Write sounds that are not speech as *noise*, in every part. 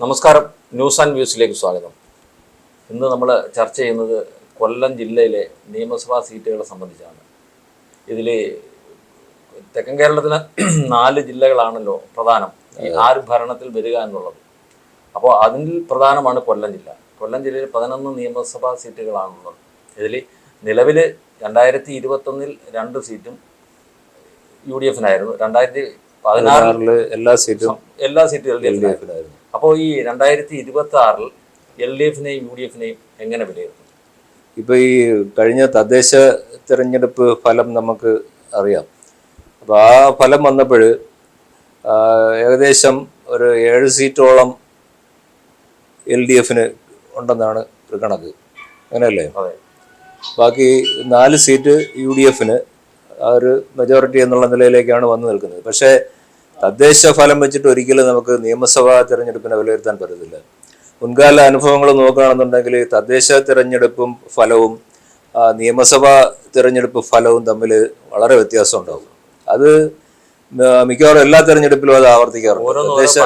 നമസ്കാരം. News and വ്യൂസിലേക്ക് സ്വാഗതം. ഇന്ന് നമ്മൾ ചർച്ച ചെയ്യുന്നത് കൊല്ലം ജില്ലയിലെ നിയമസഭാ സീറ്റുകളെ സംബന്ധിച്ചാണ്. ഇതിൽ തെക്കൻ കേരളത്തിലെ *clears throat* നാല് ജില്ലകളാണല്ലോ പ്രധാനം. ഈ ആര് ഭരണത്തിൽ വരിക എന്നുള്ളത്. അപ്പോൾ അതിൽ പ്രധാനമാണ് കൊല്ലം ജില്ല. കൊല്ലം ജില്ലയിൽ പതിനൊന്ന് നിയമസഭാ സീറ്റുകളാണുള്ളത്. ഇതിൽ നിലവിൽ രണ്ടായിരത്തി ഇരുപത്തൊന്നിൽ രണ്ട് സീറ്റും യു ഡി എഫിനായിരുന്നു. രണ്ടായിരത്തി പതിനാറിൽ എല്ലാ സീറ്റും എല്ലാ സീറ്റുകളും എൽ ഡി എഫിനായിരുന്നു അപ്പോൾ ഈ രണ്ടായിരത്തി ഇരുപത്തി ആറിൽ എൽ ഡി എഫിനെയും യു ഡി എഫിനെയും എങ്ങനെ വിലയിരുത്തും? ഇപ്പോൾ ഈ കഴിഞ്ഞ തദ്ദേശ തിരഞ്ഞെടുപ്പ് ഫലം നമുക്ക് അറിയാം. അപ്പോൾ ആ ഫലം വന്നപ്പോൾ ഏകദേശം ഒരു ഏഴ് സീറ്റോളം എൽ ഡി എഫിന് ഉണ്ടെന്നാണ് ഒരു കണക്ക്. അങ്ങനെയല്ലേ? ബാക്കി നാല് സീറ്റ് യു ഡി എഫിന് ആ ഒരു മെജോറിറ്റി എന്നുള്ള നിലയിലേക്കാണ് വന്നു നിൽക്കുന്നത്. പക്ഷേ തദ്ദേശ ഫലം വെച്ചിട്ട് ഒരിക്കലും നമുക്ക് നിയമസഭാ തിരഞ്ഞെടുപ്പിനെ വിലയിരുത്താൻ പറ്റത്തില്ല. മുൻകാല അനുഭവങ്ങൾ നോക്കുകയാണെന്നുണ്ടെങ്കിൽ തദ്ദേശ തിരഞ്ഞെടുപ്പും ഫലവും നിയമസഭാ തിരഞ്ഞെടുപ്പ് ഫലവും തമ്മിൽ വളരെ വ്യത്യാസം ഉണ്ടാകും. അത് മിക്കവാറും എല്ലാ തിരഞ്ഞെടുപ്പിലും അത് ആവർത്തിക്കാറുണ്ട്. തദ്ദേശ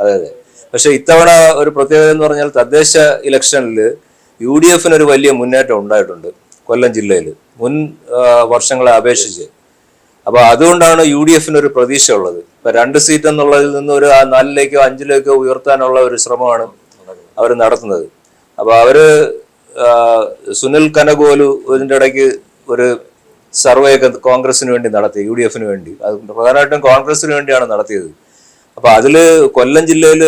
അതെ അതെ. പക്ഷെ ഇത്തവണ ഒരു പ്രത്യേകത എന്ന് പറഞ്ഞാൽ തദ്ദേശ ഇലക്ഷനിൽ യു ഡി എഫിന് ഒരു വലിയ മുന്നേറ്റം ഉണ്ടായിട്ടുണ്ട് കൊല്ലം ജില്ലയിൽ. മുൻ വർഷങ്ങളെ അപേക്ഷിച്ച്. അപ്പൊ അതുകൊണ്ടാണ് യു ഡി എഫിന് ഒരു പ്രതീക്ഷ ഉള്ളത്. ഇപ്പൊ രണ്ട് സീറ്റ് എന്നുള്ളതിൽ നിന്ന് ഒരു ആ നാലിലേക്കോ അഞ്ചിലേക്കോ ഉയർത്താനുള്ള ഒരു ശ്രമമാണ് അവർ നടത്തുന്നത്. അപ്പൊ അവർ സുനിൽ കനകോലു ഇതിന്റെ ഇടയ്ക്ക് ഒരു സർവേ ഒക്കെ കോൺഗ്രസിന് വേണ്ടി നടത്തി യു ഡി എഫിന് വേണ്ടി. അത് പ്രധാനമായിട്ടും കോൺഗ്രസിന് വേണ്ടിയാണ് നടത്തിയത്. അപ്പൊ അതിൽ കൊല്ലം ജില്ലയിൽ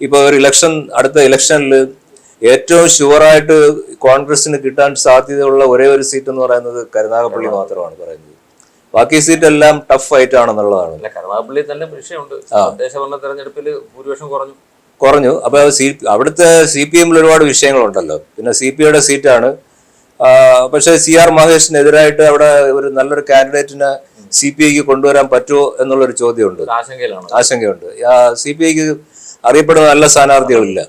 ഇപ്പൊ ഒരു ഇലക്ഷൻ അടുത്ത ഇലക്ഷനിൽ ഏറ്റവും ഷുവറായിട്ട് കോൺഗ്രസിന് കിട്ടാൻ സാധ്യതയുള്ള ഒരേ ഒരു സീറ്റ് എന്ന് പറയുന്നത് കരുനാഗപ്പള്ളി. മാത്രമാണ് പറയുന്നത്. ബാക്കി സീറ്റ് എല്ലാം ടഫ് ആയിട്ടാണെന്നുള്ളതാണ് കരുനാഗപ്പള്ളി തന്നെ വിഷയമുണ്ട്. തെരഞ്ഞെടുപ്പിൽ ഭൂരിപക്ഷം കുറഞ്ഞു. കുറഞ്ഞു. അപ്പൊ സി അവിടുത്തെ സി പി എമ്മിൽ ഒരുപാട് വിഷയങ്ങളുണ്ടല്ലോ. പിന്നെ സി പി ഐയുടെ സീറ്റാണ്. പക്ഷേ സി ആർ മഹേഷിനെതിരായിട്ട് അവിടെ ഒരു നല്ലൊരു കാൻഡിഡേറ്റിനെ സി പി ഐക്ക് കൊണ്ടുവരാൻ പറ്റുമോ എന്നുള്ളൊരു ചോദ്യമുണ്ട്. ആശങ്കയുണ്ട്. സി പി ഐക്ക് അറിയപ്പെടുന്ന നല്ല സ്ഥാനാർത്ഥികളില്ല.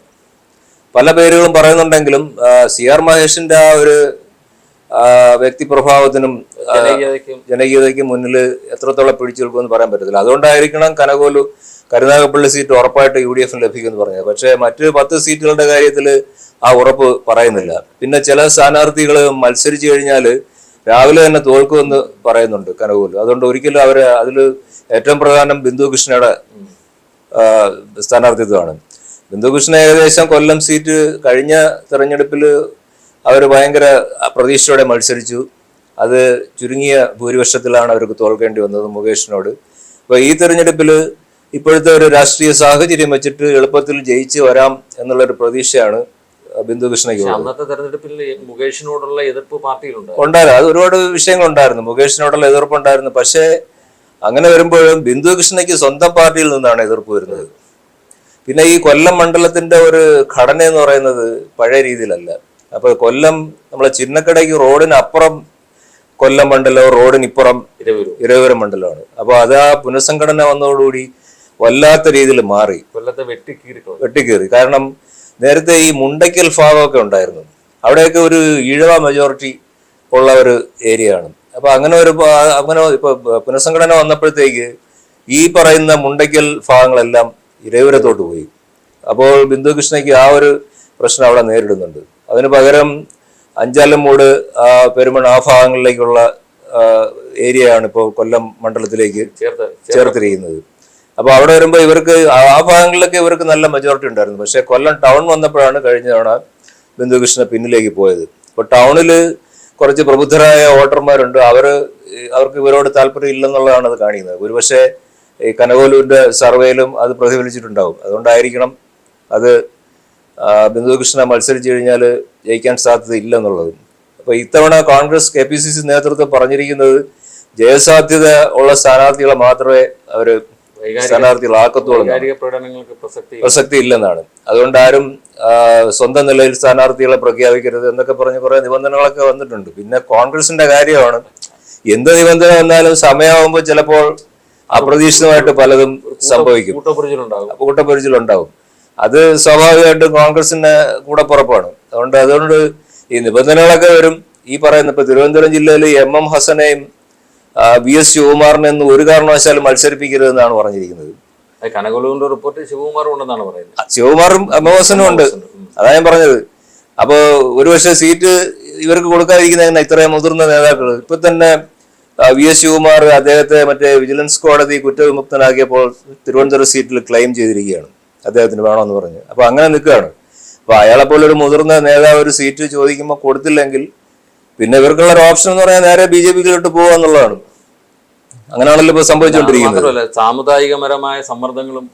പല പേരുകളും പറയുന്നുണ്ടെങ്കിലും സി ആർ മഹേഷിന്റെ ആ ഒരു വ്യക്തിപ്രഭാവത്തിനും പ്രഭാവത്തിനും ജനകീയതയ്ക്കും. മുന്നിൽ എത്രത്തോളം പിടിച്ചു നിൽക്കുമെന്ന് പറയാൻ പറ്റത്തില്ല. അതുകൊണ്ടായിരിക്കണം കനകോലു കരുനാഗപ്പള്ളി സീറ്റ് ഉറപ്പായിട്ട് യു ഡി എഫിന് ലഭിക്കുമെന്ന് പറഞ്ഞത് പക്ഷേ മറ്റ് പത്ത് സീറ്റുകളുടെ കാര്യത്തിൽ ആ ഉറപ്പ് പറയുന്നില്ല. പിന്നെ ചില സ്ഥാനാർത്ഥികൾ മത്സരിച്ചു കഴിഞ്ഞാൽ രാവിലെ തന്നെ തോൽക്കുമെന്ന് പറയുന്നുണ്ട് കനകോലു. അതുകൊണ്ട് ഒരിക്കലും അവർ അതിൽ ഏറ്റവും പ്രധാനം ബിന്ദു കൃഷ്ണയുടെ ആ, സ്ഥാനാർത്ഥിത്വമാണ്. ബിന്ദുകൃഷ്ണൻ ഏകദേശം കൊല്ലം സീറ്റ് കഴിഞ്ഞ തെരഞ്ഞെടുപ്പിൽ അവർ ഭയങ്കര പ്രതീക്ഷയോടെ മത്സരിച്ചു. അത് ചുരുങ്ങിയ ഭൂരിപക്ഷത്തിലാണ് അവർക്ക് തോൽക്കേണ്ടി വന്നത് മുകേഷിനോട്. അപ്പോൾ ഈ തെരഞ്ഞെടുപ്പിൽ ഇപ്പോഴത്തെ ഒരു രാഷ്ട്രീയ സാഹചര്യം വെച്ചിട്ട് എളുപ്പത്തിൽ ജയിച്ച് വരാം എന്നുള്ളൊരു പ്രതീക്ഷയാണ് ബിന്ദുകൃഷ്ണയ്ക്ക് കൃഷ്ണയ്ക്ക് അന്നത്തെ തെരഞ്ഞെടുപ്പിൽ മുകേഷിനോടുള്ള എതിർപ്പ് പാർട്ടിയിലുണ്ട്. ഉണ്ടായിരുന്നു. അത് ഒരുപാട് വിഷയങ്ങൾ ഉണ്ടായിരുന്നു മുകേഷിനോടുള്ള എതിർപ്പുണ്ടായിരുന്നു പക്ഷേ അങ്ങനെ വരുമ്പോഴും ബിന്ദു കൃഷ്ണയ്ക്ക് സ്വന്തം പാർട്ടിയിൽ നിന്നാണ് എതിർപ്പ് വരുന്നത്. പിന്നെ ഈ കൊല്ലം മണ്ഡലത്തിന്റെ ഒരു ഘടന എന്ന് പറയുന്നത് പഴയ രീതിയിലല്ല. അപ്പൊ കൊല്ലം നമ്മളെ ചിന്നക്കടയ്ക്ക് റോഡിന് അപ്പുറം കൊല്ലം മണ്ഡലവും റോഡിനിപ്പുറം ഇരവൂരും. ഇരവിപുരം മണ്ഡലമാണ്. അപ്പൊ അത് ആ പുനഃസംഘടന വന്നതോടുകൂടി വല്ലാത്ത രീതിയിൽ മാറി. കൊല്ലത്തെ വെട്ടിക്കീറി വെട്ടിക്കീറി. കാരണം നേരത്തെ ഈ മുണ്ടയ്ക്കൽ ഭാഗമൊക്കെ ഉണ്ടായിരുന്നു. അവിടെയൊക്കെ ഒരു ഈഴവ മെജോറിറ്റി ഉള്ള ഒരു ഏരിയ ആണ്. അപ്പൊ അങ്ങനെ ഒരു അങ്ങനെ ഇപ്പൊ പുനഃസംഘടന വന്നപ്പോഴത്തേക്ക് ഈ പറയുന്ന മുണ്ടയ്ക്കൽ ഭാഗങ്ങളെല്ലാം ഇരവിപുരത്തോട്ട് പോയി. അപ്പോൾ ബിന്ദു കൃഷ്ണയ്ക്ക് ആ ഒരു പ്രശ്നം അവിടെ നേരിടുന്നുണ്ട്. അതിന് പകരം അഞ്ചാലമ്മൂട് പെരുമൺ ആ ഭാഗങ്ങളിലേക്കുള്ള ഏരിയയാണ് ഇപ്പോൾ കൊല്ലം മണ്ഡലത്തിലേക്ക് ചേർത്ത് ചേർത്തിരിക്കുന്നത്. അപ്പോൾ അവിടെ വരുമ്പോൾ ഇവർക്ക് ആ ഭാഗങ്ങളിലൊക്കെ ഇവർക്ക് നല്ല മെജോറിറ്റി ഉണ്ടായിരുന്നു. പക്ഷേ കൊല്ലം ടൗൺ വന്നപ്പോഴാണ് കഴിഞ്ഞ തവണ ബിന്ദുകൃഷ്ണ പിന്നിലേക്ക് പോയത്. അപ്പോൾ ടൗണിൽ കുറച്ച് പ്രബുദ്ധരായ വോട്ടർമാരുണ്ട്. അവർ അവർക്ക് ഇവരോട് താല്പര്യം ഇല്ലെന്നുള്ളതാണ് അത് കാണിക്കുന്നത്. ഒരുപക്ഷെ ഈ കനകോലൂരിന്റെ സർവേയിലും അത് പ്രതിഫലിച്ചിട്ടുണ്ടാവും. അതുകൊണ്ടായിരിക്കണം അത് ബിന്ദുകൃഷ്ണ മത്സരിച്ചു കഴിഞ്ഞാൽ ജയിക്കാൻ സാധ്യത ഇല്ലെന്നുള്ളത് അപ്പൊ ഇത്തവണ Congress K P C C നേതൃത്വം പറഞ്ഞിരിക്കുന്നത് ജയസാധ്യത ഉള്ള സ്ഥാനാർത്ഥികളെ മാത്രമേ അവർ വൈകാരിക സ്ഥാനാർത്ഥികളാക്കത്തുള്ളൂ പ്രസക്തി ഇല്ലെന്നാണ് അതുകൊണ്ട് ആരും സ്വന്തം നിലയിൽ സ്ഥാനാർത്ഥികളെ പ്രഖ്യാപിക്കരുത് എന്നൊക്കെ പറഞ്ഞ് കുറെ നിബന്ധനകളൊക്കെ വന്നിട്ടുണ്ട്. പിന്നെ കോൺഗ്രസിന്റെ കാര്യമാണ്. എന്ത് നിബന്ധന വന്നാലും സമയമാകുമ്പോൾ ചിലപ്പോൾ അപ്രതീക്ഷിതമായിട്ട് പലതും സംഭവിക്കും. കൂട്ടപ്പൊരിച്ചിലുണ്ടാവും അത് സ്വാഭാവികമായിട്ടും കോൺഗ്രസിന്റെ കൂടെ പുറപ്പാണ്. അതുകൊണ്ട് അതുകൊണ്ട് ഈ നിബന്ധനകളൊക്കെ വരും. ഈ പറയുന്ന ഇപ്പൊ തിരുവനന്തപുരം ജില്ലയിൽ എം എം ഹസനെയും വി എസ് ശിവകുമാറിനെയും ഒരു കാരണവശാലും മത്സരിപ്പിക്കരുതെന്നാണ് പറഞ്ഞിരിക്കുന്നത്. കനകലുവിന്റെ റിപ്പോർട്ട് ശിവകുമാറും ഉണ്ടെന്നാണ് പറയുന്നത്. ശിവകുമാറും അമോസനും ഉണ്ട്. ഉം. അതാ ഞാൻ പറഞ്ഞത്. അപ്പോ ഒരുപക്ഷെ സീറ്റ് ഇവർക്ക് കൊടുക്കാതിരിക്കുന്ന ഇത്രയും മുതിർന്ന നേതാക്കൾ ഇപ്പൊ തന്നെ വി എസ് ശിവകുമാർ അദ്ദേഹത്തെ മറ്റേ വിജിലൻസ് കോടതി കുറ്റവിമുക്തനാക്കിയപ്പോൾ തിരുവനന്തപുരം സീറ്റിൽ ക്ലെയിം ചെയ്തിരിക്കുകയാണ്. അദ്ദേഹത്തിന് വേണമെന്ന് പറഞ്ഞു. അപ്പൊ അങ്ങനെ നിൽക്കുകയാണ്. അപ്പൊ അയാളെ പോലെ ഒരു മുതിർന്ന നേതാവ് ഒരു സീറ്റ് ചോദിക്കുമ്പോൾ കൊടുത്തില്ലെങ്കിൽ പിന്നെ ഇവർക്കുള്ള ഒരു ഓപ്ഷൻ എന്ന് പറയാൻ നേരെ ബി ജെ പിയിലോട്ട് പോകുക എന്നുള്ളതാണ്. അങ്ങനെയാണല്ലോ ഇപ്പൊ സംഭവിച്ചുകൊണ്ടിരിക്കുന്നത്. സാമുദായികപരമായ സമ്മർദ്ദങ്ങളും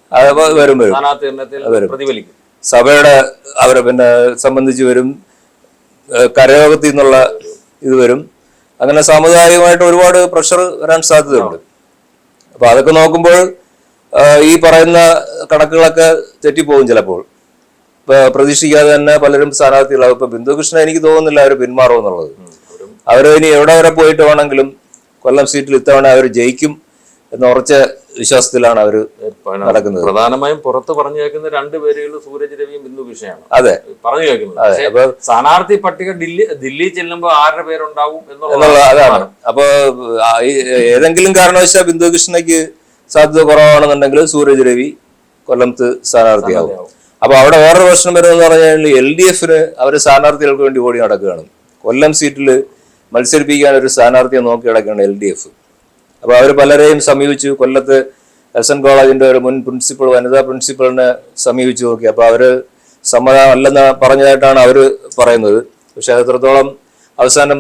വരും വരും. സഭയുടെ അവരെ പിന്നെ സംബന്ധിച്ച് വരും കരയോഗത്തിൽ നിന്നുള്ള ഇത് വരും. അങ്ങനെ സാമുദായികമായിട്ട് ഒരുപാട് പ്രഷർ വരാൻ സാധ്യതയുണ്ട്. അപ്പൊ അതൊക്കെ നോക്കുമ്പോൾ ഈ പറയുന്ന കണക്കുകളൊക്കെ തെറ്റിപ്പോകും ചിലപ്പോൾ. ഇപ്പൊ പ്രതീക്ഷിക്കാതെ തന്നെ പലരും സ്ഥാനാർത്ഥികളാകും ഇപ്പൊ ബിന്ദുകൃഷ്ണൻ എനിക്ക് തോന്നുന്നില്ല അവർ പിന്മാറും എന്നുള്ളത്. അവരും അവർ ഇനി എവിടെ വരെ പോയിട്ട് വേണമെങ്കിലും കൊല്ലം സീറ്റിൽ ഇത്തവണ അവർ ജയിക്കും എന്ന ഉറച്ച വിശ്വാസത്തിലാണ് അവർ നടക്കുന്നത്. പ്രധാനമായും പുറത്ത് പറഞ്ഞു കേൾക്കുന്ന രണ്ട് പേരുകൾ സൂരജ് രവിയും ബിന്ദു വിഷയമാണ് അതെ പറഞ്ഞു കേൾക്കുന്നത് സ്ഥാനാർത്ഥി പട്ടിക ദില്ലി ദില്ലി ചെല്ലുമ്പോൾ ആരുടെ പേരുണ്ടാവും എന്നുള്ള എന്നുള്ള അതാണ് അപ്പൊ ഏതെങ്കിലും കാരണവശാൽ ബിന്ദു കൃഷ്ണയ്ക്ക് സാധ്യത കുറവാണെന്നുണ്ടെങ്കിൽ സൂരജ് രവി കൊല്ലത്ത് സ്ഥാനാർത്ഥിയാവും. അപ്പൊ അവിടെ വേറൊരു പ്രശ്നം വരുന്നതെന്ന് പറഞ്ഞു കഴിഞ്ഞാൽ എൽ ഡി എഫിന് അവർ സ്ഥാനാർത്ഥികൾക്ക് വേണ്ടി ഓടി നടക്കുകയാണ്. കൊല്ലം സീറ്റിൽ മത്സരിപ്പിക്കാൻ ഒരു സ്ഥാനാർത്ഥിയെ നോക്കി നടക്കുകയാണ് എൽ ഡി എഫ്. അപ്പൊ അവർ പലരെയും സമീപിച്ചു. കൊല്ലത്ത് എസ് എൻ കോളേജിന്റെ ഒരു മുൻ പ്രിൻസിപ്പൾ വനിതാ പ്രിൻസിപ്പളിനെ സമീപിച്ചു നോക്കി. അപ്പൊ അവർ സമ്മതം അല്ലെന്ന് പറഞ്ഞതായിട്ടാണ് അവർ പറയുന്നത്. പക്ഷെ അത് എത്രത്തോളം അവസാനം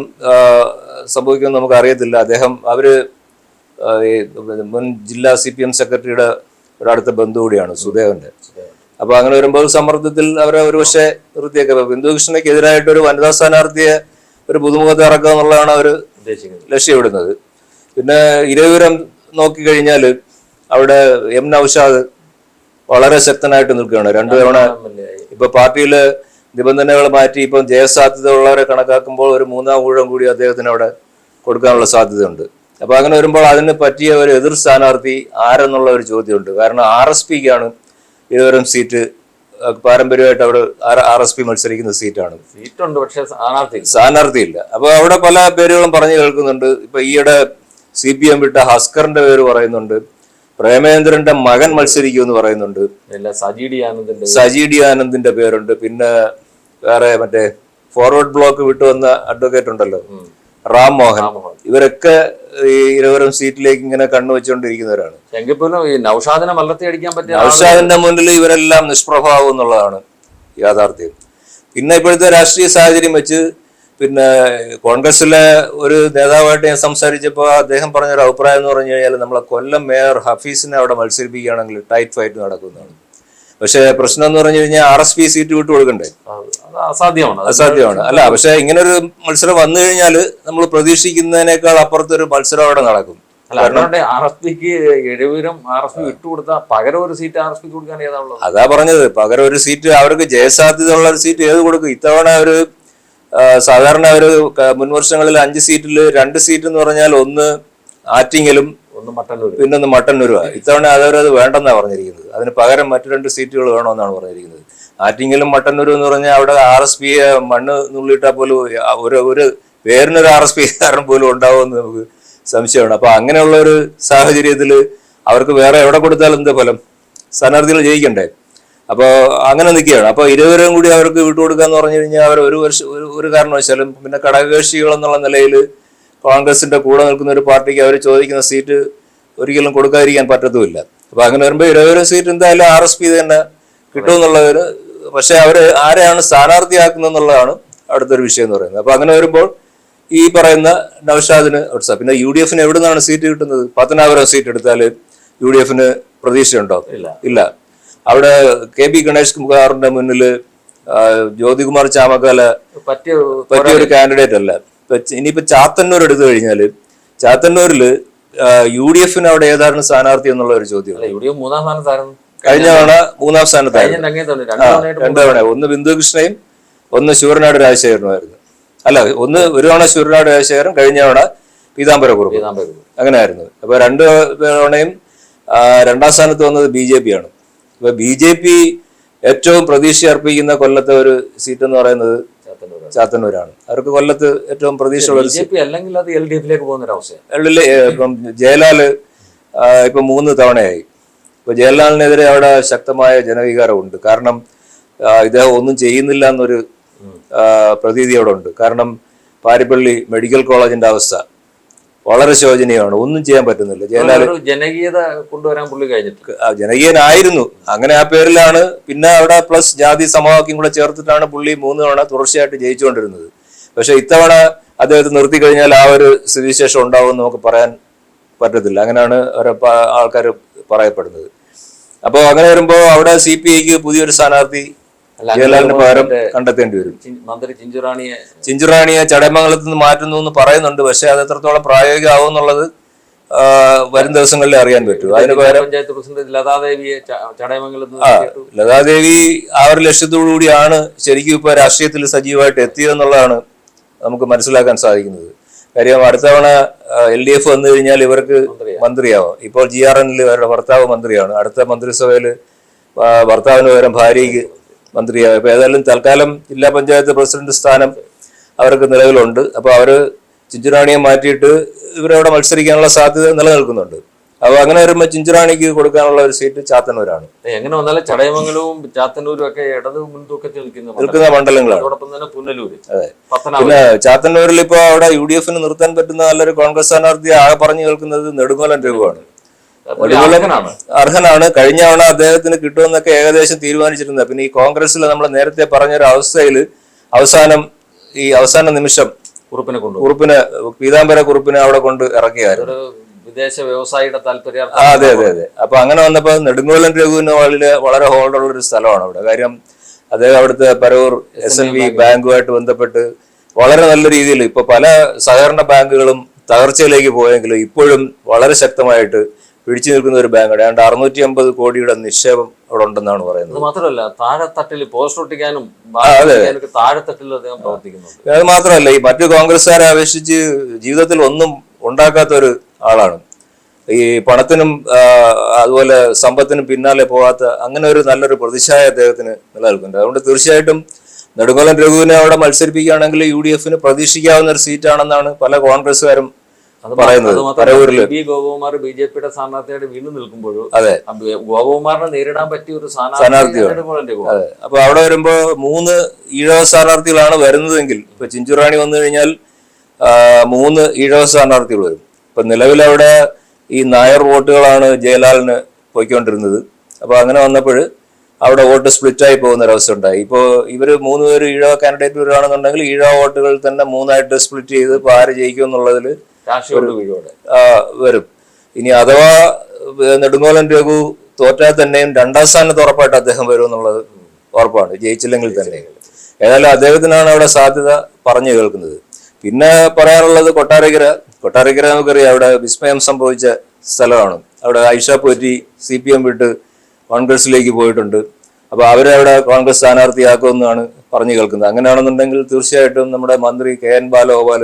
സംഭവിക്കുമെന്ന് നമുക്ക് അറിയത്തില്ല അദ്ദേഹം അവർ മുൻ ജില്ലാ സി പി എം സെക്രട്ടറിയുടെ ഒരടുത്ത ബന്ധു കൂടിയാണ് സുദേവന്റെ. അപ്പൊ അങ്ങനെ വരുമ്പോൾ സമ്മർദ്ദത്തിൽ അവരെ ഒരുപക്ഷെ നിർത്തിയേക്കാം. അപ്പൊ ബിന്ദുകൃഷ്ണയ്ക്ക് എതിരായിട്ട് ഒരു വനിതാ സ്ഥാനാർത്ഥിയെ ഒരു പുതുമുഖത്തെ ഇറക്കുക എന്നുള്ളതാണ് അവർ ഉദ്ദേശിക്കുന്നത്. ലക്ഷ്യമിടുന്നത്. പിന്നെ ഇരവിപുരം നോക്കിക്കഴിഞ്ഞാൽ അവിടെ എം നൌഷാദ് വളരെ ശക്തനായിട്ട് നിൽക്കുകയാണ്. രണ്ടു തവണ ഇപ്പൊ പാർട്ടിയിലെ നിബന്ധനകൾ മാറ്റി ഇപ്പം ജയസാധ്യത ഉള്ളവരെ കണക്കാക്കുമ്പോൾ ഒരു മൂന്നാം ഊഴം കൂടി അദ്ദേഹത്തിന് അവിടെ കൊടുക്കാനുള്ള സാധ്യതയുണ്ട്. അപ്പൊ അങ്ങനെ വരുമ്പോൾ അതിന് പറ്റിയ ഒരു എതിർ സ്ഥാനാർത്ഥി ആരെന്നുള്ള ഒരു ചോദ്യമുണ്ട്. കാരണം ആർ എസ് പിക്കാണ് ഇതുവരും സീറ്റ് പാരമ്പര്യമായിട്ട് അവിടെ ആർ എസ് പി മത്സരിക്കുന്ന സീറ്റാണ്. സീറ്റുണ്ട് പക്ഷെ സ്ഥാനാർത്ഥി ഇല്ല. അപ്പൊ അവിടെ പല പേരുകളും പറഞ്ഞു കേൾക്കുന്നുണ്ട്. ഇപ്പൊ ഈയിടെ സി പി എം വിട്ട ഹസ്കറിന്റെ പേര് പറയുന്നുണ്ട്. പ്രേമേന്ദ്രന്റെ മകൻ മത്സരിക്കുമെന്ന് പറയുന്നുണ്ട്. സജി ഡി ആനന്ദിന്റെ സജി ഡി ആനന്ദിന്റെ പേരുണ്ട്. പിന്നെ വേറെ മറ്റേ ഫോർവേഡ് ബ്ലോക്ക് വിട്ടു വന്ന അഡ്വക്കേറ്റ് ഉണ്ടല്ലോ. റാം മോഹൻ. ഇവരൊക്കെ ഈ ഇരുവരും സീറ്റിലേക്ക് ഇങ്ങനെ കണ്ണു വെച്ചുകൊണ്ടിരിക്കുന്നവരാണ്. എങ്കിൽ പോലും ഈ നൌഷാദിനെ മല്ലത്തി അടിക്കാൻ പറ്റിയ നൌഷാദിന്റെ മുന്നിൽ ഇവരെല്ലാം നിഷ്പ്രഭാവം എന്നുള്ളതാണ് യാഥാർത്ഥ്യം. പിന്നെ ഇപ്പോഴത്തെ രാഷ്ട്രീയ സാഹചര്യം വെച്ച് പിന്നെ കോൺഗ്രസിലെ ഒരു നേതാവായിട്ട് ഞാൻ സംസാരിച്ചപ്പോൾ അദ്ദേഹം പറഞ്ഞൊരു അഭിപ്രായം എന്ന് പറഞ്ഞു കഴിഞ്ഞാൽ നമ്മളെ കൊല്ലം മേയർ ഹഫീസിനെ അവിടെ മത്സരിപ്പിക്കുകയാണെങ്കിൽ ടൈറ്റ് ഫൈറ്റ് നടക്കുന്നതാണ്. പക്ഷേ പ്രശ്നം എന്ന് പറഞ്ഞു കഴിഞ്ഞാൽ ആർ എസ് പി സീറ്റ് വിട്ടു കൊടുക്കണ്ടേ? അസാധ്യമാണ്. അസാധ്യമാണ്. അല്ല പക്ഷെ ഇങ്ങനെ ഒരു മത്സരം വന്നു കഴിഞ്ഞാൽ നമ്മൾ പ്രതീക്ഷിക്കുന്നതിനേക്കാൾ അപ്പുറത്തൊരു മത്സരം അവിടെ നടക്കും. അല്ല അതുകൊണ്ട് ആർ എസ് പിക്ക് എഴുപതിനും ആർ എസ് പി വിട്ടുകൊടുത്ത പകരം ഒരു സീറ്റ് ആർ എസ് പിക്ക് കൊടുക്കാൻ ഏതാ ഉള്ളത് അതാ പറഞ്ഞത്. പകരം ഒരു സീറ്റ് അവർക്ക് ജയസാധ്യത ഉള്ള ഒരു സീറ്റ് ഏത് കൊടുക്കും? ഇത്തവണ ഒരു സാധാരണ ഒരു മുൻവർഷങ്ങളിൽ മുൻ വർഷങ്ങളിൽ അഞ്ച് സീറ്റിൽ രണ്ട് സീറ്റ് എന്ന് പറഞ്ഞാൽ ഒന്ന് ആറ്റിങ്ങലും ഒന്ന് മട്ടന്നൂർ പിന്നൊന്ന് മട്ടന്നൂരുവാ. ഇത്തവണ അതവരത് വേണ്ടെന്നാണ് പറഞ്ഞിരിക്കുന്നത്. അതിന് പകരം മറ്റു രണ്ട് സീറ്റുകൾ വേണമെന്നാണ് പറഞ്ഞിരിക്കുന്നത്. ആറ്റിങ്ങലും മട്ടന്നൂരും എന്ന് പറഞ്ഞാൽ അവിടെ ആർ എസ് പി മണ്ണ് നുള്ളിയിട്ടാൽ പോലും ഒരു ഒരു പേരിനൊരു ആർ എസ് പി കാരൻ പോലും ഉണ്ടാവുമെന്ന് നമുക്ക് സംശയമാണ്. അപ്പൊ അങ്ങനെയുള്ള ഒരു സാഹചര്യത്തിൽ അവർക്ക് വേറെ എവിടെ കൊടുത്താലും എന്ത് ഫലം? സ്ഥാനാർത്ഥികൾ ജയിക്കണ്ടേ? അപ്പോൾ അങ്ങനെ നിൽക്കുകയാണ്. അപ്പോൾ ഇരുവരും കൂടി അവർക്ക് വിട്ടുകൊടുക്കുക എന്ന് പറഞ്ഞു കഴിഞ്ഞാൽ അവർ ഒരു വർഷം ഒരു ഒരു കാരണവശാലും പിന്നെ ഘടകകക്ഷികൾ എന്നുള്ള നിലയിൽ കോൺഗ്രസിന്റെ കൂടെ നിൽക്കുന്ന ഒരു പാർട്ടിക്ക് അവർ ചോദിക്കുന്ന സീറ്റ് ഒരിക്കലും കൊടുക്കാതിരിക്കാൻ പറ്റത്തുമില്ല. അപ്പൊ അങ്ങനെ വരുമ്പോൾ ഇരുപതോ സീറ്റ് എന്തായാലും ആർ എസ് പി തന്നെ കിട്ടുമെന്നുള്ളവര് പക്ഷെ അവർ ആരെയാണ് സ്ഥാനാർത്ഥിയാക്കുന്നത് എന്നുള്ളതാണ് അടുത്തൊരു വിഷയം എന്ന് പറയുന്നത്. അപ്പൊ അങ്ങനെ വരുമ്പോൾ ഈ പറയുന്ന നൌഷാദിന് പിന്നെ യു ഡി എഫിന് എവിടെ നിന്നാണ് സീറ്റ് കിട്ടുന്നത്? പത്തനാപുരം സീറ്റ് എടുത്താൽ യു ഡി എഫിന് പ്രതീക്ഷയുണ്ടോ? ഇല്ല. ഇല്ല. അവിടെ കെ പി ഗണേഷ് കുമാറിന്റെ മുന്നിൽ ജ്യോതികുമാർ ചാമക്കാല പറ്റിയ ഒരു കാൻഡിഡേറ്റ് അല്ല. ഇനിയിപ്പോ ചാത്തന്നൂർ എടുത്തു കഴിഞ്ഞാൽ ചാത്തന്നൂരിൽ യു ഡി എഫിന് അവിടെ ഏതാണ് സ്ഥാനാർത്ഥി എന്നുള്ള ഒരു ചോദ്യം. അല്ല യു ഡി എഫ് മൂന്നാം സ്ഥാനത്തായിരുന്നു. കഴിഞ്ഞ തവണ മൂന്നാം സ്ഥാനത്തായിരുന്നു. രണ്ട് തവണ. ഒന്ന് ബിന്ദുകൃഷ്ണയും ഒന്ന് ശിവരനാട് രാജശേഖരനുമായിരുന്നു. അല്ല ഒന്ന് ഒരു തവണ ശിവരനാട് രാജശേഖരൻ കഴിഞ്ഞ തവണ പീതാംബരക്കുറുപ്പ്. പീതാംബരം അങ്ങനെ ആയിരുന്നു അപ്പൊ രണ്ട് തവണയും രണ്ടാം സ്ഥാനത്ത് വന്നത് ബി ജെ പി ആണ്. അപ്പൊ ബി ജെ പി ഏറ്റവും പ്രതീക്ഷ അർപ്പിക്കുന്ന കൊല്ലത്തെ ഒരു സീറ്റ് എന്ന് പറയുന്നത് ചാത്തന്നൂരാണ്. അവർക്ക് കൊല്ലത്ത് ഏറ്റവും പ്രതീക്ഷയുള്ള ബി ഒരു ജെ പി അല്ലെങ്കിൽ അത് എൽ ഡി എഫിലേക്ക് പോകുന്ന ഒരു അവസ്ഥയാണ് ഇപ്പം ജയലാൽ ഇപ്പൊ മൂന്ന് തവണയായി. ഇപ്പൊ ജയലാലിനെതിരെ അവിടെ ശക്തമായ ജനവികാരമുണ്ട്. കാരണം ഇദ്ദേഹം ഒന്നും ചെയ്യുന്നില്ല എന്നൊരു പ്രതീതി അവിടെ ഉണ്ട്. കാരണം പാരിപ്പള്ളി മെഡിക്കൽ കോളേജിന്റെ അവസ്ഥ. വളരെ ശോചനീയമാണ്. ഒന്നും ചെയ്യാൻ പറ്റുന്നില്ല. ജയലാൽ ജനകീയത കൊണ്ടുവരാൻ പുള്ളി കഴിഞ്ഞിട്ട് ജനകീയനായിരുന്നു. അങ്ങനെ ആ പേരിലാണ് പിന്നെ അവിടെ പ്ലസ് ജാതി സമവാക്യം കൂടെ ചേർത്തിട്ടാണ് പുള്ളി മൂന്ന് തവണ തുടർച്ചയായിട്ട് ജയിച്ചുകൊണ്ടിരുന്നത്. പക്ഷെ ഇത്തവണ അദ്ദേഹത്തെ നിർത്തി കഴിഞ്ഞാൽ ആ ഒരു സ്ഥിതിവിശേഷം ഉണ്ടാവും നമുക്ക് പറയാൻ പറ്റത്തില്ല. അങ്ങനെയാണ് ഓരോ ആൾക്കാർ പറയപ്പെടുന്നത്. അപ്പോൾ അങ്ങനെ വരുമ്പോൾ അവിടെ സി പി ഐക്ക് പുതിയൊരു സ്ഥാനാർത്ഥി ജയലാലിന് പകരം കണ്ടെത്തേണ്ടി വരും. മന്ത്രി ചിഞ്ചുറാണിയെ ചിഞ്ചുറാണിയെ ചടയമംഗലത്ത് നിന്ന് മാറ്റുന്നു എന്ന് പറയുന്നുണ്ട്. പക്ഷെ അത് എത്രത്തോളം പ്രായോഗികമാവും എന്നുള്ളത് വരും ദിവസങ്ങളിൽ അറിയാൻ പറ്റും. അതിന് പകരം പഞ്ചായത്ത് പ്രസിഡന്റ് ലതാദേവിയെ ചടയമംഗലത്ത്. ലതാദേവി ആ ഒരു ലക്ഷ്യത്തോടു കൂടിയാണ് ശരിക്കും ഇപ്പൊ രാഷ്ട്രീയത്തിൽ സജീവമായിട്ട് എത്തിയതെന്നുള്ളതാണ് നമുക്ക് മനസ്സിലാക്കാൻ സാധിക്കുന്നത്. കാര്യം അടുത്ത തവണ എൽ ഡി എഫ് വന്നു കഴിഞ്ഞാൽ ഇവർക്ക് മന്ത്രിയാവാം. ഇപ്പോൾ ജി ആർ എൻ അവരുടെ ഭർത്താവ് മന്ത്രിയാണ്. അടുത്ത മന്ത്രിസഭയിൽ ഭർത്താവിന് പകരം ഭാര്യയ്ക്ക് മന്ത്രിയാവും ഇപ്പൊ ഏതായാലും തൽക്കാലം ജില്ലാ പഞ്ചായത്ത് പ്രസിഡന്റ് സ്ഥാനം അവർക്ക് നിലവിലുണ്ട്. അപ്പോൾ അവർ ചിഞ്ചുറാണിയെ മാറ്റിയിട്ട് ഇവരവിടെ മത്സരിക്കാനുള്ള സാധ്യത നിലനിൽക്കുന്നുണ്ട്. അപ്പോൾ അങ്ങനെ വരുമ്പോൾ ചിഞ്ചുറാണിക്ക് കൊടുക്കാനുള്ള ഒരു സീറ്റ് ചാത്തന്നൂരാണ്. എങ്ങനെ വന്നാലും ചടയമംഗലവും ചാത്തന്നൂരും ഒക്കെ ഇടത് മുൻതൂക്കത്തിൽ നിൽക്കുന്ന നിൽക്കുന്ന മണ്ഡലങ്ങളാണ്. അതോടൊപ്പം തന്നെ പുനലൂര്. പിന്നെ ചാത്തന്നൂരിൽ ഇപ്പൊ അവിടെ യു ഡി എഫിന് നിർത്താൻ പറ്റുന്ന നല്ലൊരു കോൺഗ്രസ് സ്ഥാനാർത്ഥി ആകെ പറഞ്ഞു കേൾക്കുന്നത് നെടുങ്കോലൻ രഘുവാണ്. അർഹനാണ്. കഴിഞ്ഞ തവണ അദ്ദേഹത്തിന് കിട്ടുമെന്നൊക്കെ ഏകദേശം തീരുമാനിച്ചിരുന്നത്. പിന്നെ ഈ കോൺഗ്രസിൽ നമ്മൾ നേരത്തെ പറഞ്ഞ ഒരു അവസ്ഥയിൽ അവസാനം ഈ അവസാന നിമിഷം കുറുപ്പിനെ കൊണ്ട് കുറുപ്പിനെ പീതാംബര കുറുപ്പിനെ അവിടെ കൊണ്ട് ഇറക്കിയായിരുന്നു. വിദേശ വ്യവസായിയുടെ ആ, അതെ അതെ അതെ. അപ്പൊ അങ്ങനെ വന്നപ്പോ നെടുങ്കോലൻ രഘുവിന് വളരെ വളരെ ഹോൾഡുള്ള ഒരു സ്ഥലമാണ് അവിടെ. കാര്യം അദ്ദേഹം അവിടുത്തെ പരവൂർ എസ് എൻ വി ബാങ്കുമായിട്ട് ബന്ധപ്പെട്ട് വളരെ നല്ല രീതിയിൽ ഇപ്പൊ പല സഹകരണ ബാങ്കുകളും തകർച്ചയിലേക്ക് പോയെങ്കിലും ഇപ്പോഴും വളരെ ശക്തമായിട്ട് പിടിച്ചു നിൽക്കുന്ന ഒരു ബാങ്ക് ഏതാണ്ട് അറുന്നൂറ്റി അമ്പത് കോടിയുടെ നിക്ഷേപം അവിടെ ഉണ്ടെന്നാണ് പറയുന്നത്. അത് മാത്രമല്ല താഴെത്തട്ടിൽ പോസ്റ്റ് ഒട്ടിക്കാനും താഴെത്തട്ടിൽ അദ്ദേഹം പ്രവർത്തിക്കുന്നുണ്ട്. അത് മാത്രമല്ല ഈ മറ്റു കോൺഗ്രസ്സുകാരെ അപേക്ഷിച്ച് ജീവിതത്തിൽ ഒന്നും ഉണ്ടാക്കാത്ത ഒരു ആളാണ്. ഈ പണത്തിനും അതുപോലെ സമ്പത്തിനും പിന്നാലെ പോകാത്ത അങ്ങനെ ഒരു നല്ലൊരു പ്രതിച്ഛായ അദ്ദേഹത്തിന് നിലനിൽക്കുന്നുണ്ട്. അതുകൊണ്ട് തീർച്ചയായിട്ടും നെടുങ്കോലൻ രഘുവിനെ അവിടെ മത്സരിപ്പിക്കുകയാണെങ്കിൽ യു ഡി എഫിന് പ്രതീക്ഷിക്കാവുന്ന ഒരു സീറ്റാണെന്നാണ് പല കോൺഗ്രസ്സുകാരും അത് പറയുന്നത് ബി ഗോപകുമാർ ബി ജെ പിയുടെ സ്ഥാനാർത്ഥിയായിട്ട് വീണ്ടും നിൽക്കുമ്പോഴും ഗോപകുമാറിനെ നേരിടാൻ പറ്റിയ ഒരു. സ്ഥാനാർത്ഥി അപ്പൊ അവിടെ വരുമ്പോ മൂന്ന് ഈഴവ സ്ഥാനാർത്ഥികളാണ് വരുന്നതെങ്കിൽ ഇപ്പൊ ചിഞ്ചുറാണി വന്നു കഴിഞ്ഞാൽ മൂന്ന് ഈഴവ സ്ഥാനാർത്ഥികൾ വരും. ഇപ്പൊ നിലവിലവിടെ ഈ നായർ വോട്ടുകളാണ് ജയലാലിന് പോയിക്കൊണ്ടിരുന്നത്. അപ്പൊ അങ്ങനെ വന്നപ്പോൾ അവിടെ വോട്ട് സ്പ്ലിറ്റ് ആയി പോകുന്ന ഒരവസ്ഥ ഉണ്ടായി. ഇപ്പോൾ ഇവർ മൂന്ന് പേര് ഈഴവ കാൻഡിഡേറ്റ് വരികയാണെന്നുണ്ടെങ്കിൽ ഈഴവ വോട്ടുകൾ തന്നെ മൂന്നായിട്ട് സ്പ്ലിറ്റ് ചെയ്ത് ഇപ്പൊ ആര് ജയിക്കും എന്നുള്ളതിൽ വരും. ഇനി അഥവാ നെടുങ്ങോലൻ നെടുങ്കോലൻ രഘു തോറ്റാൽ തന്നെയും രണ്ടാം സ്ഥാനത്ത് ഉറപ്പായിട്ട് അദ്ദേഹം വരും എന്നുള്ളത് ഉറപ്പാണ്. ജയിച്ചില്ലെങ്കിൽ തന്നെ. ഏതായാലും അദ്ദേഹത്തിനാണ് അവിടെ സാധ്യത പറഞ്ഞു കേൾക്കുന്നത്. പിന്നെ പറയാനുള്ളത് കൊട്ടാരക്കര. കൊട്ടാരക്കര നമുക്കറിയാം അവിടെ വിസ്മയം സംഭവിച്ച സ്ഥലമാണ്. അവിടെ Aisha Potti C P M വിട്ട് കോൺഗ്രസിലേക്ക് പോയിട്ടുണ്ട്. അപ്പൊ അവരെ അവിടെ കോൺഗ്രസ് സ്ഥാനാർത്ഥിയാക്കുമെന്നാണ് പറഞ്ഞു കേൾക്കുന്നത്. അങ്ങനെയാണെന്നുണ്ടെങ്കിൽ തീർച്ചയായിട്ടും നമ്മുടെ മന്ത്രി കെ എൻ ബാലഗോപാൽ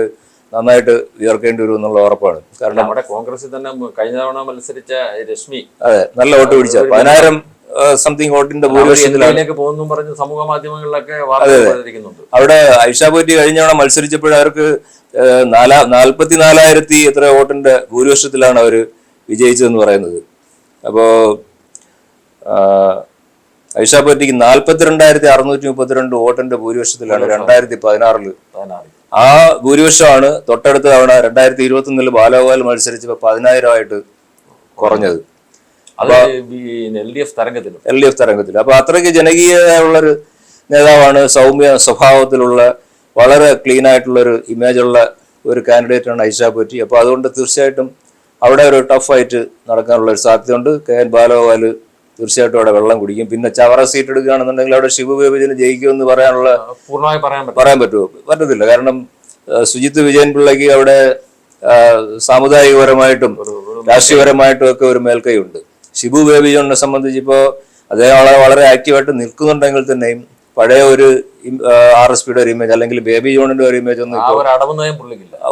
നന്നായിട്ട് ഉയർക്കേണ്ടി വരും എന്നുള്ള ഉറപ്പാണ്. കാരണം നമ്മുടെ കോൺഗ്രസിൽ തന്നെ കഴിഞ്ഞ തവണ മത്സരിച്ച രശ്മി. അതെ നല്ല വോട്ട് പിടിച്ച. പതിനായിരം സംതിങ് വോട്ടിന്റെ പോകുന്നു പറഞ്ഞ് സമൂഹ മാധ്യമങ്ങളിലൊക്കെ അവിടെ ഐഷാ പോറ്റി കഴിഞ്ഞ തവണ മത്സരിച്ചപ്പോൾ അവർക്ക് നാലാ നാൽപ്പത്തി നാലായിരത്തി എത്ര വോട്ടിന്റെ ഭൂരിപക്ഷത്തിലാണ് അവർ വിജയിച്ചതെന്ന് പറയുന്നത്. അപ്പോ ഐഷാ പോറ്റിക്ക് നാൽപ്പത്തിരണ്ടായിരത്തി അറുന്നൂറ്റി മുപ്പത്തിരണ്ട് വോട്ടിന്റെ ഭൂരിപക്ഷത്തിലാണ് രണ്ടായിരത്തി പതിനാറിൽ. പതിനാറ് ആ ഭൂരിപക്ഷമാണ് തൊട്ടടുത്ത തവണ രണ്ടായിരത്തി ഇരുപത്തി ഒന്നിൽ ബാലഗോപാൽ മത്സരിച്ചപ്പോൾ പതിനായിരമായിട്ട് കുറഞ്ഞത്. എൽ ഡി എഫ് തരംഗത്തിലും എൽ ഡി എഫ് തരംഗത്തിൽ അപ്പൊ അത്രയ്ക്ക് ജനകീയതയുള്ളൊരു നേതാവാണ് സൗമ്യ സ്വഭാവത്തിലുള്ള വളരെ ക്ലീൻ ആയിട്ടുള്ളൊരു ഇമേജ് ഉള്ള ഒരു കാൻഡിഡേറ്റ് ആണ് ഐഷ പോറ്റി. അപ്പൊ അതുകൊണ്ട് തീർച്ചയായിട്ടും അവിടെ ഒരു ടഫ് ഫൈറ്റ് നടക്കാനുള്ള ഒരു സാധ്യതയുണ്ട്. കെ എൻ ബാലഗോപാൽ തീർച്ചയായിട്ടും അവിടെ വെള്ളം കുടിക്കും. പിന്നെ ചവറ സീറ്റ് എടുക്കുകയാണെന്നുണ്ടെങ്കിൽ അവിടെ ശിവ ബേബിജിന് ജയിക്കുമെന്ന് പറയാനുള്ള പൂർണമായി പറയാൻ പറയാൻ പറ്റുമോ? പറ്റത്തില്ല. കാരണം സുജിത് സുജിത്ത് വിജയൻ പിള്ളയ്ക്ക് അവിടെ സാമുദായികപരമായിട്ടും രാഷ്ട്രീയപരമായിട്ടും ഒക്കെ ഒരു മേൽക്കൈയുണ്ട്. ഷിബു ബേബി ജോണിനെ സംബന്ധിച്ച് ഇപ്പോൾ അദ്ദേഹം വളരെ വളരെ ആക്റ്റീവായിട്ട് നിൽക്കുന്നുണ്ടെങ്കിൽ തന്നെയും പഴയ ഒരു ആർ എസ് പിയുടെ ഒരു ഇമേജ് അല്ലെങ്കിൽ ബേബി ജോണിന്റെ ഒരു ഇമേജ് ഒന്നും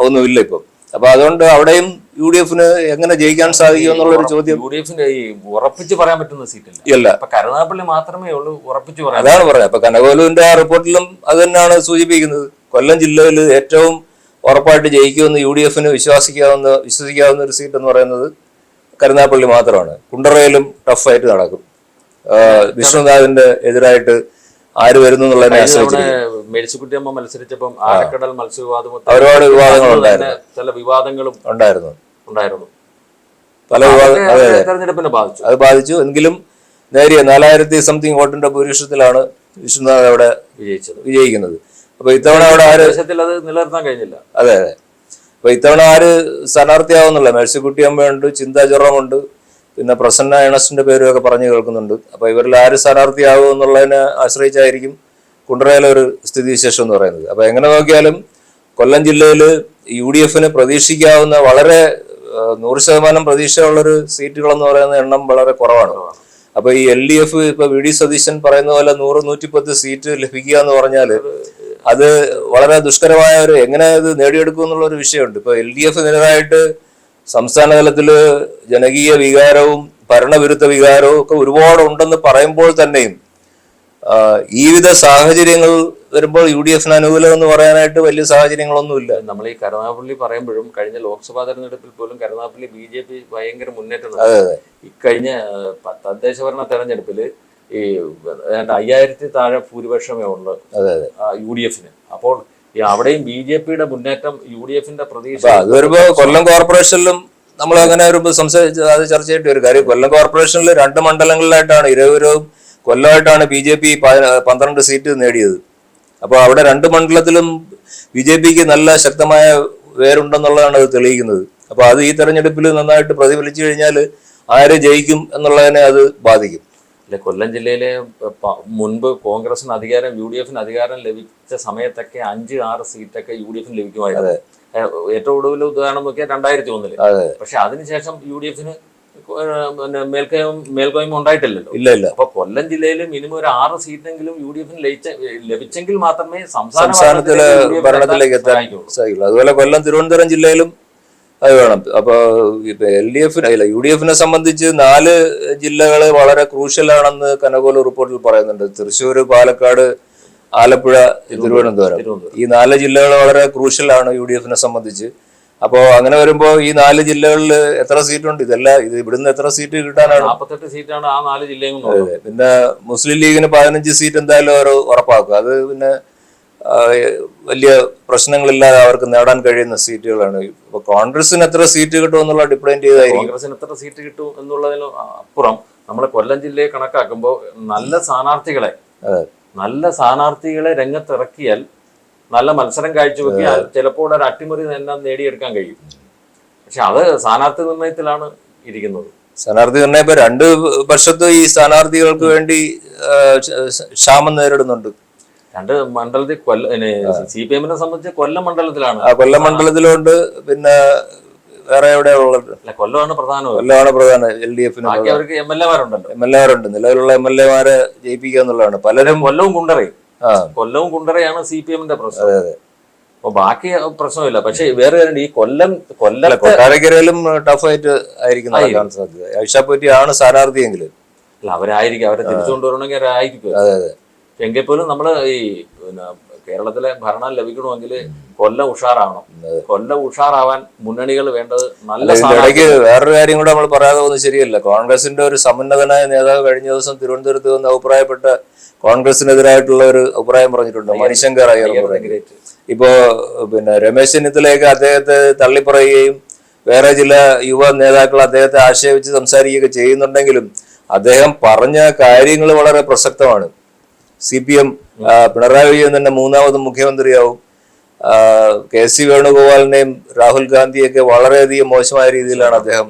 ഒന്നുമില്ല ഇപ്പം. അപ്പൊ അതുകൊണ്ട് അവിടെയും യു ഡി എഫിന് എങ്ങനെ ജയിക്കാൻ സാധിക്കും എന്നുള്ള ഒരു ചോദ്യം. യു ഡി എഫിന്റെ ഈ ഉറപ്പിച്ച് പറയാൻ പറ്റുന്ന സീറ്റില്ല? ഇല്ല. ഇപ്പൊ കരുനാഗപ്പള്ളി മാത്രമേ ഉള്ളൂ ഉറപ്പിച്ച് പറയാം അതാണ് പറയുന്നത് അപ്പൊ കനകോലുവിന്റെ ആ റിപ്പോർട്ടിലും അത് തന്നെയാണ് സൂചിപ്പിക്കുന്നത്. കൊല്ലം ജില്ലയിൽ ഏറ്റവും ഉറപ്പായിട്ട് ജയിക്കുമെന്ന് യു ഡി എഫിന് വിശ്വസിക്കാവുന്ന വിശ്വസിക്കാവുന്ന ഒരു സീറ്റ് എന്ന് പറയുന്നത് കരുനാപ്പള്ളി മാത്രമാണ്. കുണ്ടറയിലും ടഫായിട്ട് നടക്കും. വിഷ്ണുനാഥിന്റെ എതിരായിട്ട് ആര് വരുന്നു എന്നുള്ളതിനെ ആശ്രയിച്ചിരിക്കും. മേഴ്സിക്കുട്ടിയമ്മ മത്സരിച്ചപ്പം ആഴക്കടൽ മത്സ്യവിവാദം ഒരുപാട് വിവാദങ്ങൾ ചില വിവാദങ്ങളും ഉണ്ടായിരുന്നു. ഉണ്ടായിരുന്നു. പല തെരഞ്ഞെടുപ്പിനെ ബാധിച്ചു. അത് ബാധിച്ചു. എങ്കിലും നേരിയ നാലായിരത്തി സംതിങ് വോട്ടിന്റെ ഭൂരിപക്ഷത്തിലാണ് വിശ്വനാഥ് അവിടെ വിജയിച്ചത്. വിജയിക്കുന്നത്. അപ്പൊ ഇത്തവണ അവിടെ ആര് അത് നിലനിർത്താൻ കഴിഞ്ഞില്ല. അതെ അതെ. അപ്പൊ ഇത്തവണ ആര് സ്ഥാനാർത്ഥിയാവുന്നില്ല. മേഴ്സിക്കുട്ടിയമ്മയുണ്ട് ചിന്താ ജെറോമുണ്ട് പിന്നെ പ്രസന്ന ഏണസ്റ്റിന്റെ പേരും ഒക്കെ പറഞ്ഞു കേൾക്കുന്നുണ്ട്. അപ്പൊ ഇവരിൽ ആര് സ്ഥാനാർത്ഥിയാവും എന്നുള്ളതിനെ ആശ്രയിച്ചായിരിക്കും കുണ്ടറയിലെ ഒരു സ്ഥിതിവിശേഷം എന്ന് പറയുന്നത്. അപ്പൊ എങ്ങനെ നോക്കിയാലും കൊല്ലം ജില്ലയിൽ യു ഡി എഫിന് പ്രതീക്ഷിക്കാവുന്ന വളരെ നൂറ് ശതമാനം പ്രതീക്ഷയുള്ളൊരു സീറ്റുകൾ എന്ന് പറയുന്ന എണ്ണം വളരെ കുറവാണ്. അപ്പൊ ഈ എൽ ഡി എഫ് ഇപ്പൊ വി ഡി സതീശൻ പറയുന്ന പോലെ നൂറ് നൂറ്റിപ്പത്ത് സീറ്റ് ലഭിക്കുക എന്ന് പറഞ്ഞാൽ അത് വളരെ ദുഷ്കരമായ ഒരു എങ്ങനെ അത് നേടിയെടുക്കും എന്നുള്ള ഒരു വിഷയമുണ്ട്. ഇപ്പൊ എൽ ഡി എഫ് നിരതായിട്ട് സംസ്ഥാന തലത്തിൽ ജനകീയ വികാരവും ഭരണവിരുദ്ധ വികാരവും ഒക്കെ ഒരുപാട് ഉണ്ടെന്ന് പറയുമ്പോൾ തന്നെയും ഈ വിധ സാഹചര്യങ്ങൾ വരുമ്പോൾ യു ഡി എഫിന് അനുകൂലം എന്ന് പറയാനായിട്ട് വലിയ സാഹചര്യങ്ങളൊന്നുമില്ല. നമ്മൾ ഈ കരുനാഗപ്പള്ളി പറയുമ്പോഴും കഴിഞ്ഞ ലോക്സഭാ തെരഞ്ഞെടുപ്പിൽ പോലും കരുനാഗപ്പള്ളി ബി ജെ പി ഭയങ്കര മുന്നേറ്റം ഇക്കഴിഞ്ഞ തദ്ദേശ ഭരണ തെരഞ്ഞെടുപ്പിൽ ഈ അയ്യായിരത്തി താഴെ ഭൂരിപക്ഷമേ ഉള്ളൂ യു ഡി എഫിന് അപ്പോൾ ഈ അവിടെയും ബി ജെ പിയുടെ മുന്നേറ്റം യു ഡി എഫിന്റെ പ്രതീക്ഷ അത് വരുമ്പോ കൊല്ലം കോർപ്പറേഷനിലും നമ്മൾ അങ്ങനെ ഒരു സംസാരിച്ച് അത് ചർച്ച ചെയ്യേണ്ടി വരും കാര്യം. കൊല്ലം കോർപ്പറേഷനിൽ രണ്ട് മണ്ഡലങ്ങളിലായിട്ടാണ് ഇരവരവും കൊല്ലമായിട്ടാണ് ബി ജെ പി പന്ത്രണ്ട് സീറ്റ് നേടിയത്. അപ്പോൾ അവിടെ രണ്ട് മണ്ഡലത്തിലും ബി ജെ പിക്ക് നല്ല ശക്തമായ വേരുണ്ടെന്നുള്ളതാണ് അത് തെളിയിക്കുന്നത്. അപ്പോൾ അത് ഈ തെരഞ്ഞെടുപ്പിൽ നന്നായിട്ട് പ്രതിഫലിച്ചു കഴിഞ്ഞാൽ ആര് ജയിക്കും എന്നുള്ളതിനെ അത് ബാധിക്കും. അല്ലെ കൊല്ലം ജില്ലയിലെ മുൻപ് കോൺഗ്രസിന് അധികാരം യു ഡി എഫിന് അധികാരം ലഭിച്ച സമയത്തൊക്കെ അഞ്ച് ആറ് സീറ്റൊക്കെ യു ഡി എഫിന് ലഭിക്കുമായിരുന്നു. ഏറ്റവും ഒടുവിൽ ഉദാഹരണം നോക്കിയാൽ രണ്ടായിരത്തി ഒന്നിൽ. പക്ഷെ അതിനുശേഷം യു ഡി എഫിന് മേൽക്കയം മേൽക്കോയ്മ ഉണ്ടായിട്ടില്ലല്ലോ. ഇല്ല ഇല്ല. അപ്പൊ കൊല്ലം ജില്ലയിൽ മിനിമം ഒരു ആറ് സീറ്റെങ്കിലും യു ഡി എഫിന് ലഭിച്ചെങ്കിൽ മാത്രമേ സംസ്ഥാന സംസ്ഥാനത്തിലെ ഭരണത്തിലേക്ക് എത്താൻ. സാധിക്കുള്ളൂ. അതുപോലെ കൊല്ലം തിരുവനന്തപുരം ജില്ലയിലും അത് വേണം. അപ്പൊ ഇപ്പൊ എൽ ഡി എഫിന് അല്ല യു ഡി എഫിനെ സംബന്ധിച്ച് നാല് ജില്ലകൾ വളരെ ക്രൂഷ്യലാണെന്ന് കനകോല റിപ്പോർട്ടിൽ പറയുന്നുണ്ട്. തൃശ്ശൂർ പാലക്കാട് ആലപ്പുഴ തിരുവനന്തപുരം തിരുവനന്തപുരം. ഈ നാല് ജില്ലകൾ വളരെ ക്രൂഷ്യലാണ് യു ഡി എഫിനെ സംബന്ധിച്ച്. അപ്പോൾ അങ്ങനെ വരുമ്പോൾ ഈ നാല് ജില്ലകളിൽ എത്ര സീറ്റുണ്ട്? ഇതെല്ലാം ഇത് ഇവിടുന്ന് എത്ര സീറ്റ് കിട്ടാനാണ്? നാൽപ്പത്തെട്ട് സീറ്റാണ് ആ നാല് ജില്ലയും അതെ. പിന്നെ മുസ്ലിം ലീഗിന് പതിനഞ്ച് സീറ്റ് എന്തായാലും അവർ ഉറപ്പാക്കും. അത് പിന്നെ വലിയ പ്രശ്നങ്ങളില്ലാതെ അവർക്ക് നേടാൻ കഴിയുന്ന സീറ്റുകളാണ്. ഇപ്പൊ കോൺഗ്രസിന് എത്ര സീറ്റ് കിട്ടും എന്നുള്ള ഡിപ്പെൻഡ് ചെയ്തായിരിക്കും. കോൺഗ്രസിന് എത്ര സീറ്റ് കിട്ടും എന്നുള്ളതിന് അപ്പുറം നമ്മളെ കൊല്ലം ജില്ലയെ കണക്കാക്കുമ്പോൾ നല്ല സ്ഥാനാർത്ഥികളെ നല്ല സ്ഥാനാർത്ഥികളെ രംഗത്തിറക്കിയാൽ നല്ല മത്സരം കാഴ്ചവെക്കുക ചിലപ്പോൾ ഒരു അട്ടിമറി തന്നെ നേടിയെടുക്കാൻ കഴിയും. പക്ഷെ അത് സ്ഥാനാർത്ഥി നിർണയത്തിലാണ് ഇരിക്കുന്നത്. സ്ഥാനാർത്ഥി നിർണയം ഇപ്പൊ രണ്ട് വർഷത്ത് ഈ സ്ഥാനാർത്ഥികൾക്ക് വേണ്ടി ക്ഷാമം നേരിടുന്നുണ്ട്. രണ്ട് മണ്ഡലത്തിൽ കൊല്ലം സി പി എമ്മിനെ സംബന്ധിച്ച് കൊല്ലം മണ്ഡലത്തിലാണ്. കൊല്ലം മണ്ഡലത്തിലുണ്ട് പിന്നെ വേറെ എവിടെ ഉള്ളത്? കൊല്ലമാണ് പ്രധാനം. കൊല്ലമാണ് പ്രധാനം എൽ ഡി എഫിന് അവർക്ക് എം എൽ എമാരുണ്ടല്ലോ. എം എൽ എമാരുണ്ട്. നിലവിലുള്ള എം എൽ എമാരെ ജയിപ്പിക്കുക എന്നുള്ളതാണ്. പലരും കൊല്ലവും കുണ്ടറയും കൊല്ലവും കുണ്ടറയാണ് സി പി എമ്മിന്റെ പ്രശ്നം. അപ്പൊ ബാക്കി പ്രശ്നമില്ല. പക്ഷെ വേറെ കാര്യം ഈ കൊല്ലം കൊല്ലം കൊട്ടാരക്കരയിലും ടഫ് ആയിട്ട് ആയിരിക്കും. എങ്കിൽ ആണ് സ്ഥാനാർത്ഥിയെങ്കിൽ അല്ല അവരായിരിക്കും. അവരെ തിരിച്ചുകൊണ്ടുവരണമെങ്കിൽ അവരായിരിക്കും. അതെ അതെ. എങ്കിൽ പോലും നമ്മൾ ഈ പിന്നെ കേരളത്തിലെ ഭരണം ലഭിക്കണമെങ്കിൽ കൊല്ലം ഉഷാറാവണം. കൊല്ലം ഉഷാറാവാൻ മുന്നണികൾ വേണ്ടത് നല്ല ഇടയ്ക്ക് വേറൊരു കാര്യം കൂടെ നമ്മൾ പറയാതെ പോകുന്നത് ശരിയല്ല. കോൺഗ്രസിന്റെ ഒരു സമുന്നതനായ നേതാവ് കഴിഞ്ഞ ദിവസം തിരുവനന്തപുരത്ത് വന്ന് അഭിപ്രായപ്പെട്ട കോൺഗ്രസിനെതിരായിട്ടുള്ള ഒരു അഭിപ്രായം പറഞ്ഞിട്ടുണ്ട്. മണിശങ്കർ അയ്യർ ഇപ്പോ പിന്നെ രമേശ് ചെന്നിത്തലയൊക്കെ അദ്ദേഹത്തെ തള്ളിപ്പറയുകയും വേറെ ചില യുവ നേതാക്കൾ അദ്ദേഹത്തെ ആക്ഷേപിച്ച് സംസാരിക്കുകയൊക്കെ ചെയ്യുന്നുണ്ടെങ്കിലും അദ്ദേഹം പറഞ്ഞ കാര്യങ്ങൾ വളരെ പ്രസക്തമാണ്. C P M Pinarayi Vijayan തന്നെ മൂന്നാമത് മുഖ്യമന്ത്രിയാവും. കെ സി വേണുഗോപാലിനെയും രാഹുൽ ഗാന്ധിയൊക്കെ വളരെയധികം മോശമായ രീതിയിലാണ് അദ്ദേഹം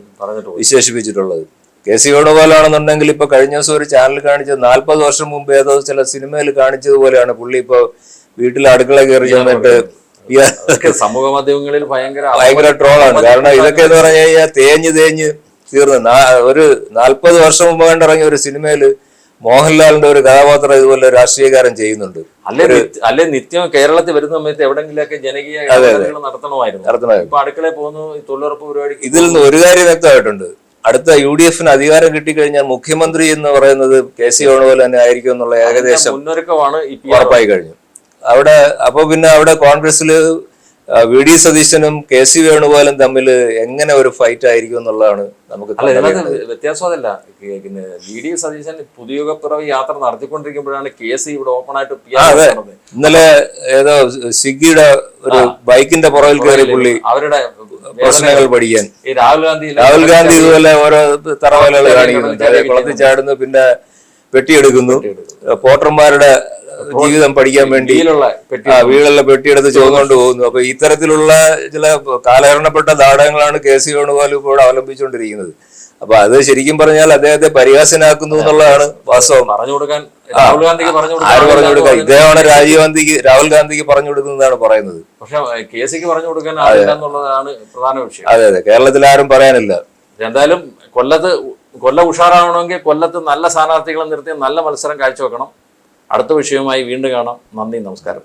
വിശേഷിപ്പിച്ചിട്ടുള്ളത്. കെ സി വേണുഗോപാലാണെന്നുണ്ടെങ്കിൽ ഇപ്പൊ കഴിഞ്ഞ ദിവസം ഒരു ചാനൽ കാണിച്ചത് നാൽപ്പത് വർഷം മുമ്പ് ഏതോ ചില സിനിമയിൽ കാണിച്ചതുപോലെയാണ് പുള്ളി ഇപ്പൊ വീട്ടിൽ അടുക്കള കയറി ചെന്നിട്ട് സമൂഹ മാധ്യമങ്ങളിൽ ഭയങ്കര ഭയങ്കര ട്രോളാണ് കാരണം ഇതൊക്കെ എന്ന് പറഞ്ഞു കഴിഞ്ഞാൽ തേഞ്ഞ് തേഞ്ഞ് തീർന്ന്. ഒരു നാൽപ്പത് വർഷം മുമ്പ് കണ്ടിറങ്ങിയ ഒരു സിനിമയിൽ മോഹൻലാലിന്റെ ഒരു കഥാപാത്രം ഇതുപോലെ രാഷ്ട്രീയകാരം ചെയ്യുന്നുണ്ട്. അല്ലെ അല്ലെ നിത്യം കേരളത്തിൽ വരുന്ന സമയത്ത് എവിടെങ്കിലൊക്കെ ജനകീയ നടത്തണമായിരുന്നു. നടത്തണമായിരുന്നു. ഇപ്പൊ അടുക്കളയിൽ പോകുന്നു തൊഴിലുറപ്പ് പരിപാടി ഇതിൽ നിന്ന് ഒരു കാര്യം വ്യക്തമായിട്ടുണ്ട്. അടുത്ത യു ഡി എഫിന് അധികാരം കിട്ടിക്കഴിഞ്ഞാൽ മുഖ്യമന്ത്രി എന്ന് പറയുന്നത് കെ സി വേണുപോലെ തന്നെ ആയിരിക്കും എന്നുള്ള ഏകദേശം മുന്നൊരുക്കമാണ് ഉറപ്പായി കഴിഞ്ഞു. അവിടെ അപ്പൊ പിന്നെ അവിടെ കോൺഗ്രസിൽ വി ഡി സതീശനും കെ സി വേണുഗോപാലും തമ്മിൽ എങ്ങനെ ഒരു ഫൈറ്റ് ആയിരിക്കും എന്നുള്ളതാണ് നമുക്ക് വ്യത്യാസം അതല്ല. പിന്നെ വി ഡി സതീശൻ പുതുയുഗപ്പുറവ് യാത്ര നടത്തിക്കൊണ്ടിരിക്കുമ്പോഴാണ് കെ സി ഇവിടെ ഓപ്പൺ ആയിട്ട് അതെ. ഇന്നലെ ഏതോ സ്വിഗ്ഗിയുടെ ഒരു ബൈക്കിന്റെ പുറകിൽ കയറി പുള്ളി അവരുടെ പ്രശ്നങ്ങൾ പഠിക്കാൻ. രാഹുൽ ഗാന്ധി രാഹുൽ ഗാന്ധി ഇതുപോലെ ഓരോ തറവേലകൾ കാണിക്കുന്നുണ്ട് കുളത്തിൽ ചാടുന്നു പിന്നെ പെട്ടിയെടുക്കുന്നു. പോട്ടർമാരുടെ ജീവിതം പഠിക്കാൻ വേണ്ടി വീടുള്ള പെട്ടിയെടുത്ത് ചുവന്നുകൊണ്ട് പോകുന്നു. അപ്പൊ ഇത്തരത്തിലുള്ള ചില കാലഹരണപ്പെട്ട നാടകങ്ങളാണ് കെ സി വേണുഗോപാൽ ഇപ്പോൾ അവലംബിച്ചുകൊണ്ടിരിക്കുന്നത്. അപ്പൊ അത് ശരിക്കും പറഞ്ഞാൽ അദ്ദേഹത്തെ പരിഹാസനാക്കുന്നു എന്നുള്ളതാണ് വാസ്തവം. പറഞ്ഞു കൊടുക്കാൻ രാഹുൽ ഗാന്ധിക്ക് പറഞ്ഞു പറഞ്ഞു കൊടുക്കുക ഇദ്ദേഹമാണ് രാജീവ് ഗാന്ധിക്ക് രാഹുൽ ഗാന്ധിക്ക് പറഞ്ഞു കൊടുക്കുന്നതാണ് പറയുന്നത്. പക്ഷെ കെ സിക്ക് പറഞ്ഞു കൊടുക്കാൻ എന്നുള്ളതാണ് പ്രധാന വിഷയം. അതെ അതെ. കേരളത്തിൽ ആരും പറയാനില്ല. എന്തായാലും കൊല്ലത്ത് കൊല്ലം ഉഷാറാവണമെങ്കിൽ കൊല്ലത്ത് നല്ല സ്ഥാനാർത്ഥികളെ നിർത്തി നല്ല മത്സരം കാഴ്ചവെക്കണം. അടുത്ത വിഷയവുമായി വീണ്ടും കാണാം. നന്ദി നമസ്കാരം.